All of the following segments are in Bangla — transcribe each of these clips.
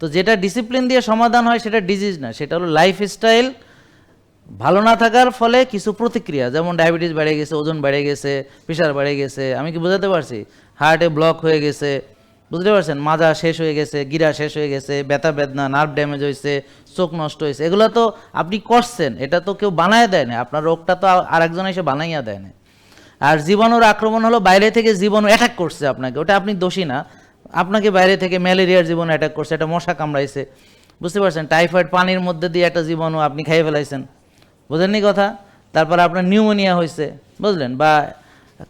তো যেটা ডিসিপ্লিন দিয়ে সমাধান হয়, সেটা ডিজিজ না, সেটা হলো লাইফ স্টাইল ভালো না থাকার ফলে কিছু প্রতিক্রিয়া, যেমন ডায়াবেটিস বেড়ে গেছে, ওজন বেড়ে গেছে প্রেশার বেড়ে গেছে, আমি কি বোঝাতে পারছি? হার্টে ব্লক হয়ে গেছে, বুঝতে পারছেন? মাজা শেষ হয়ে গেছে, গিরা শেষ হয়ে গেছে, ব্যথা বেদনা নার্ভ ড্যামেজ হয়েছে, চোখ নষ্ট হয়েছে, এগুলো তো আপনি করছেন, এটা তো কেউ বানায় দেয় না, আপনার রোগটা তো আরেকজন এসে বানাইয়া দেয় না। আর জীবাণুর আক্রমণ হলো বাইরে থেকে জীবাণু অ্যাটাক করছে আপনাকে, ওটা আপনি দোষী না। আপনাকে বাইরে থেকে ম্যালেরিয়ার জীবন অ্যাটাক করছে, একটা মশা কামড়াইছে। বুঝতে পারছেন? টাইফয়েড পানির মধ্যে দিয়ে একটা জীবাণু আপনি খাইয়ে ফেলাইছেন। বোঝেননি কথা? তারপর আপনার নিউমোনিয়া হয়েছে বুঝলেন? বা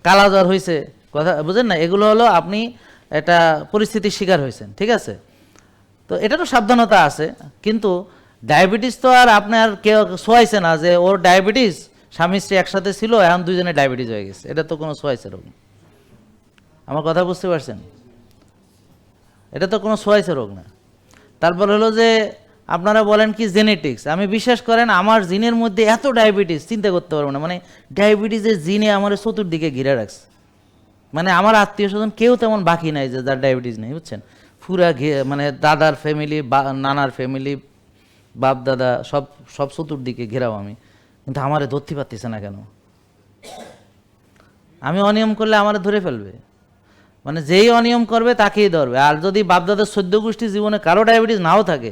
কালা জ্বর হয়েছে কথা বুঝলেন না? এগুলো হলো আপনি একটা পরিস্থিতির শিকার হয়েছেন ঠিক আছে? তো এটা তো সাবধানতা আছে, কিন্তু ডায়াবেটিস তো আর আপনার কেউ শোয়াইছে না যে ওর ডায়াবেটিস, স্বামী স্ত্রী একসাথে ছিল, এখন দুইজনে ডায়াবেটিস হয়ে গেছে। এটা তো কোনো শোয়াইছে রোগ আমার কথা বুঝতে পারছেন? এটা তো কোনো সোয়াইছে রোগ না। তারপর হলো যে আপনারা বলেন কি জেনেটিক্স আমি বিশ্বাস করেন আমার জিনের মধ্যে এত ডায়াবেটিস চিন্তা করতে পারব না। মানে ডায়াবেটিসের জিনে আমার চতুর্দিকে ঘিরে রাখছে। মানে আমার আত্মীয় স্বজন কেউ তেমন বাকি নাই যে যার ডায়াবেটিস নেই, বুঝছেন? ফুরা ঘে মানে দাদার ফ্যামিলি বা নানার ফ্যামিলি বাপ দাদা সব সব চতুর্দিকে ঘেরাও আমি। কিন্তু আমারে ধরতে পারতেছে না কেন? আমি অনিয়ম করলে আমারে ধরে ফেলবে। মানে যেই অনিয়ম করবে তাকেই ধরবে। আর যদি বাপদাদার সদ্য গোষ্ঠী জীবনে কারও ডায়াবেটিস নাও থাকে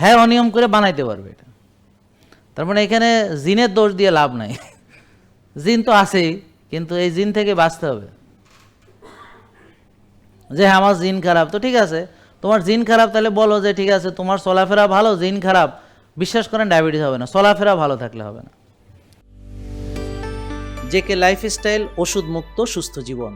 হ্যাঁ অনিয়ম করে বানাইতে পারবে এটা। তার মানে এখানে জিনের দোষ দিয়ে লাভ নাই। জিন তো আছেই কিন্তু এই জিন থেকে বাঁচতে হবে। যে হ্যাঁ, আমার জিন খারাপ তো ঠিক আছে। তোমার জিন খারাপ তাহলে বলো যে ঠিক আছে তোমার চলাফেরা ভালো জিন খারাপ। বিশ্বাস করেন ডায়াবেটিস হবে না। চলাফেরা ভালো থাকলে হবে না। জেকে লাইফস্টাইল ওষুধ মুক্ত সুস্থ জীবন।